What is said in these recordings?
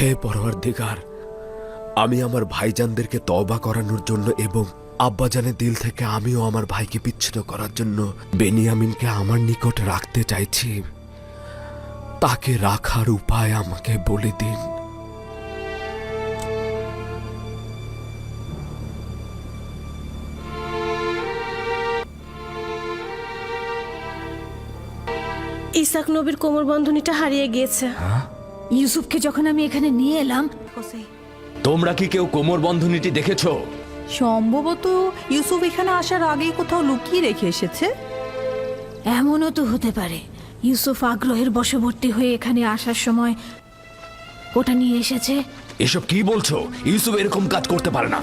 হে পরওয়ার দিগার আমি আমার ভাইজানদেরকে তওবা করানোর জন্য এবং আব্বাজানের দিল থেকে আমিও আমার ভাইকে বিচ্ছিন্ন করার জন্য বেনিয়ামিনকে আমার নিকট রাখতে চাইছি। তাকে রাখার উপায় আমাকে বলে দিন। ইসাক নবীর কোমর বন্ধনীটা হারিয়ে গিয়েছে। ইউসুফকে যখন আমি এখানে নিয়ে এলাম তোমরা কি কেউ কোমর বন্ধনীটি দেখেছ? সম্ভবত ইউসুফ এখানে আসার আগেই কোথাও লুকিয়ে রেখে এসেছে। এমনও তো হতে পারে। ইউসুফ আগ্রহের বশবর্তী হয়ে এখানে আসার সময় ওটা নিয়ে এসেছে। এসব কি বলছো? ইউসুফ এরকম কাজ করতে পারে না।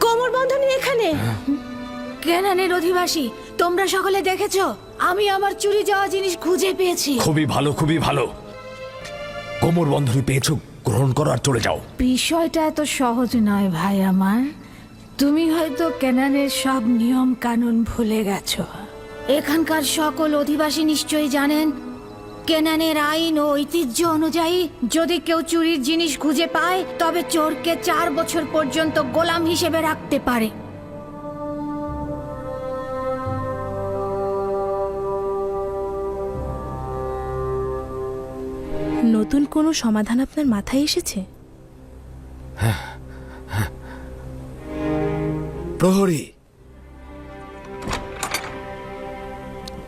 কোমর বন্ধনী এখানে? কেনানের অধিবাসী? তোমরা সকলে দেখেছ? আমি আমার চুরি যাওয়া জিনিস খুঁজে পেয়েছি। খুবই ভালো খুবই ভালো। কোমর বন্ধনী পেয়েছ, গ্রহণ করো আর চলে যাও। বিষয়টা এত সহজ নয় ভাই আমার। তুমি হয়তো কেনানের সব নিয়ম কানুন ভুলে গেছো। এখানকার সকল অধিবাসী নিশ্চয়ই জানেন, কেনানের আইন ও ঐতিহ্য অনুযায়ী যদি কেউ চুরির জিনিস খুঁজে পায়, তবে চোরকে চার বছর পর্যন্ত গোলাম হিসেবে রাখতে পারে। নতুন কোনো সমাধান আপনার মাথায় এসেছে? প্রহরী।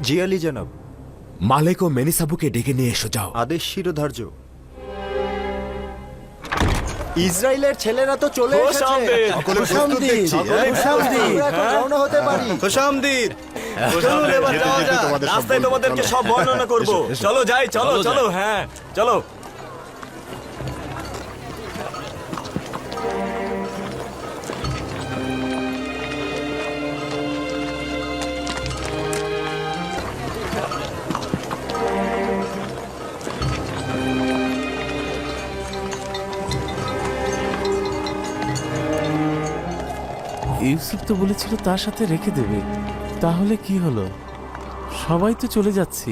জিয়ালি জনাব। মালেক ও মেনিসাবুকে ডেকে নিয়ে এসো যাও। আদেশ শিরোধার্য। ইসরায়েলের ছেলেরা তো চলে এসেছে। সকলে প্রস্তুত দেখছি। আমরা এখন রওনা হতে পারি। খুশামদিদ চলুন এবার যাওয়া যাক। রাস্তায় তোমাদেরকে সব বর্ণনা করব। চলো যাই চলো চলো হ্যাঁ চলো। ইউসুফ তো বলেছিল তার সাথে রেখে দেবে। তাহলে কি হলো? সবাই তো চলে যাচ্ছি।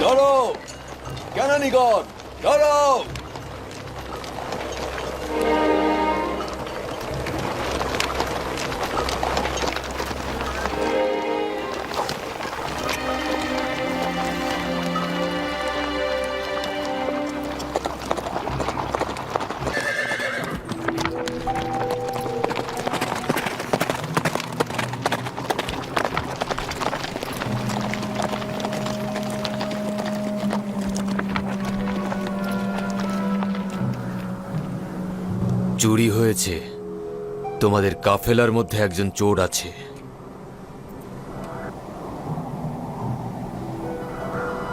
চলো কেনানিগণ চলো চুরি হয়েছে। তোমাদের কাফেলার মধ্যে একজন চোর আছে।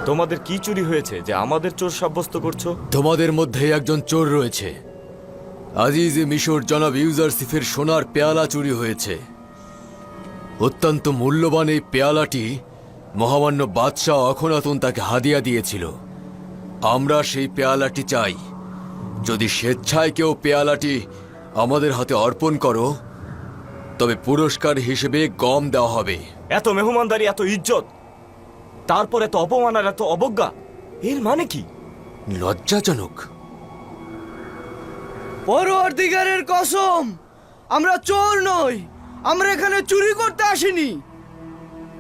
তোমাদের কি চুরি হয়েছে যে আমাদের চোর সাব্যস্ত করছ? তোমাদের মধ্যে একজন চোর রয়েছে। আজিজ মিশর জনাব ইউজারসিফের সোনার পেয়ালা চুরি হয়েছে। অত্যন্ত মূল্যবান এই পেয়ালাটি মহামান্য বাদশাহ অখনাতন তাকে হাদিয়া দিয়েছিল। আমরা সেই পেয়ালাটি চাই। যদি স্বেচ্ছায় কেউ পেয়ালাটি আমাদের হাতে অর্পণ করো তবে পুরস্কার হিসেবে গম দেওয়া হবে। এত মেহমানদারি এত ইজ্জত তারপর এত অপমান আর এত অবজ্ঞা এর মানে কি? লজ্জাজনক। পরওয়ারদিগারের কসম আমরা চোর নই আমরা এখানে চুরি করতে আসিনি।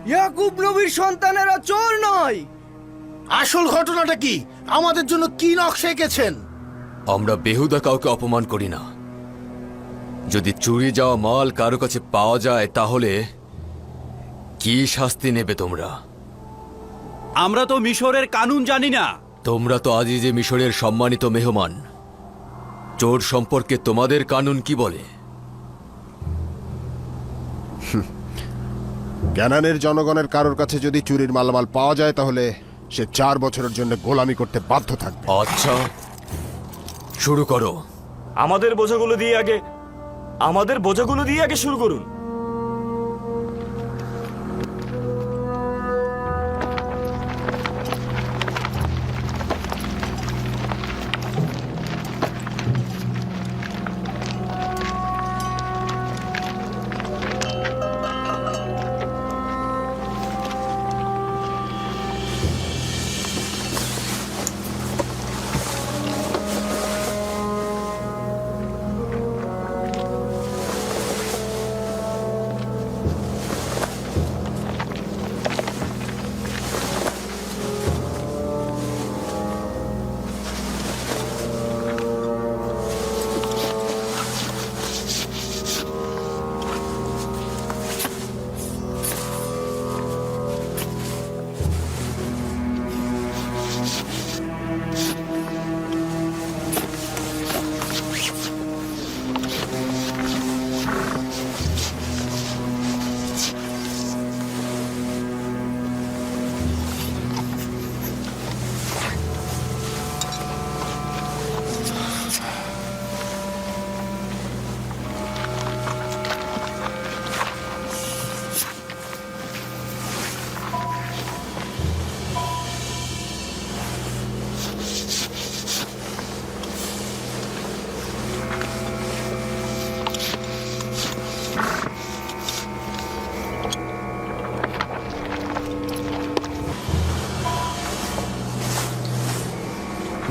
ইয়াকুব নবীর সন্তানেরা চোর নয়। আসল ঘটনাটা কি? আমাদের জন্য কি নকশা এঁকেছেন? আমরা বেহুদা কাউকে অপমান করি না। যদি চুরি যাওয়া মাল কারও কাছে পাওয়া যায় তাহলে কি শাস্তি নেবে তোমরা? আমরা তো মিশরের কানুন জানি না। তোমরা তো আজই যে মিশরের সম্মানিত মেহমান। চোর সম্পর্কে তোমাদের কানুন কি বলে? ক্যানানের জনগণের কারোর কাছে যদি চুরির মালামাল পাওয়া যায় তাহলে সে চার বছরের জন্য গোলামি করতে বাধ্য থাকবে। আচ্ছা। শুরু করো। আমাদের বোঝাগুলো দিয়ে আগে আমাদের বোঝাগুলো দিয়ে আগে শুরু করুন।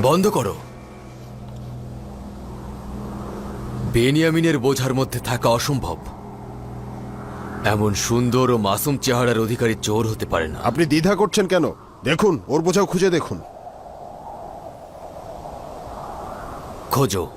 বন্ধ করো। বেনিয়ামিনের বোঝার মধ্যে থাকা অসম্ভব। এমন সুন্দর ও মাসুম চেহারার অধিকারী চোর হতে পারে না। আপনি দ্বিধা করছেন কেন? দেখুন ওর বোঝাও খুঁজে দেখুন। খোঁজো।